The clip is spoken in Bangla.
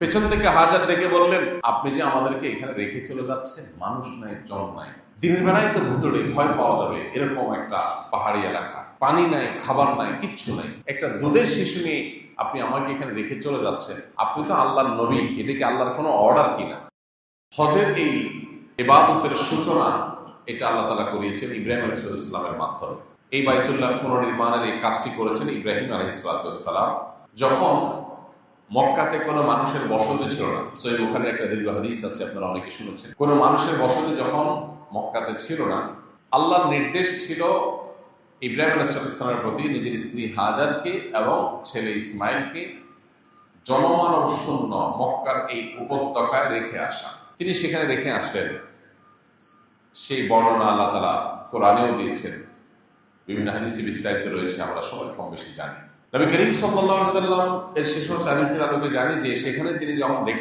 পেছন থেকে হাজার ডেকে বললেন, আপনি যে আমাদেরকে এখানে রেখে চলে যাচ্ছেন, মানুষ নাই, জল নাই। দিনের বেলায় তো ভুতুড়ে ভয় পাওয়া যাবে, এরকম একটা পাহাড়ি এলাকা। পানি নাই, খাবার নাই, কিচ্ছু নাই। একটা দুধের শিশু নিয়ে আপনি আমাকে এখানে রেখে চলে যাচ্ছেন। আপনি তো আল্লাহর নবী, এটা কি আল্লাহর কোনো অর্ডার কিনা? হজের এই এবাদতের সূচনা, এটা আল্লাহ তালা করিয়েছেন ইব্রাহিম আলাইসালামের মাধ্যমে। এই বাইতুল্লাহ পুনর্নির্মাণের এই কাজটি করেছেন ইব্রাহিম আলাইসালাম যখন মক্কাতে কোনো মানুষের বসতি ছিল না। সৈব ওখানে একটা দীর্ঘ হাদিস আছে, আপনারা অনেকে শুনেছেন। কোনো মানুষের বসতি যখন মক্কাতে ছিল না, আল্লাহর নির্দেশ ছিল ইব্রাহিম আলাইসালামের প্রতি নিজের স্ত্রী হাজারকে এবং ছেলে ইসমাইলকে জনমানব শূন্য মক্কার এই উপত্যকায় রেখে আসা। তিনি সেখানে রেখে আসলেন। সেই বর্ণনা আল্লাহ তালা কোরআনেও দিয়েছেন। বিভিন্ন হাদিসে বিস্তারিত রয়েছে, আমরা সবাই কম বেশি জানি। নবী করিম সাল্লাম এর শেষ হাদিসের আলোকে জানি যে সেখানে তিনি যখন রেখে